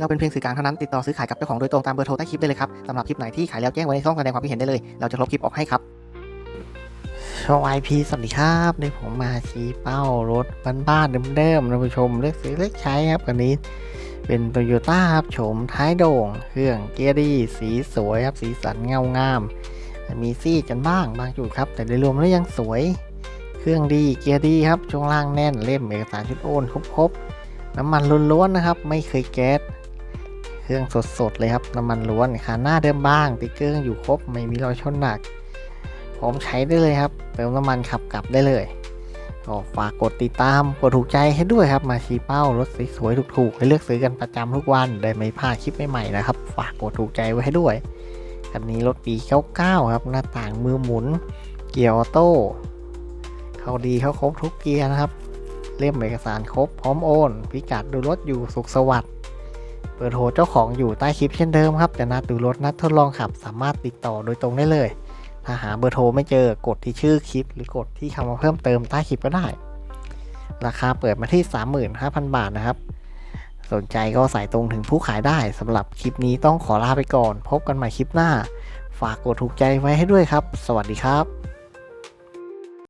เราเป็นเพียงสื่อกลางเท่านั้นติดต่อซื้อขายกับเจ้าของโดยตรงตามเบอร์โทรใต้คลิปได้เลยครับสำหรับคลิปไหนที่ขายแล้วแจ้งไว้ในช่องแสดงความคิดเห็นได้เลย เราจะลบคลิปออกให้ครับช่องไอพีสวัสดีครับในผมมาชี้เป้ารถบ้านๆเดิมๆท่านผู้ชมเลือกซื้อเลือกใช้ครับคันนี้เป็นโตโยต้าครับโฉมท้ายโด่ง เครื่องเกียร์ดี สีสวยครับ สีสันเงางาม มีซี่กันบ้างบางจุดครับ แต่โดยรวมแล้วยังสวย เครื่องดี เกียร์ดีครับ ช่วงล่างแน่น เล่มเอกสารชุดโอนครบๆ น้ำมันล้วนๆนะครับ ไม่เคยแก๊ส เครื่องสดๆเลยครับ น้ำมันล้วนขาหน้าเดิมบ้างติ๊กเกอร์อยู่ครบไม่มีรอยชนหนักพร้อมใช้ได้เลยครับ เติมน้ำมันขับกลับได้เลยก็ฝากกดติดตามกดถูกใจให้ด้วยครับ มาชี้เป้ารถสวยๆถูกๆ ให้เลือกซื้อกันประจำทุกวันได้ไม่พลาดคลิปใหม่ๆนะครับ ฝากกดถูกใจไว้ให้ด้วยคันนี้รถปี 99 ครับ หน้าต่างมือหมุน เกียร์ออโต้เขาดีเขาครบทุกเกียร์นะครับ เล่มเอกสารครบพร้อมโอน พิกัดดูรถอยู่สุขสวัสดิ์ บอร์โทรเจ้าของอยู่ใต้คลิปเช่นเดิมครับจะนัดดูรถนัดทดลองขับ สามารถติดต่อโดยตรงได้เลย ถ้าหาเบอร์โทรไม่เจอกดที่ชื่อคลิป หรือกดที่คำว่าเพิ่มเติมใต้คลิปก็ได้ ราคาเปิดมาที่ 35,000 บาทนะครับ สนใจก็สายตรงถึงผู้ขายได้สำหรับคลิปนี้ต้องขอลาไปก่อน พบกันใหม่คลิปหน้า ฝากกดถูกใจไว้ให้ด้วยครับ สวัสดีครับ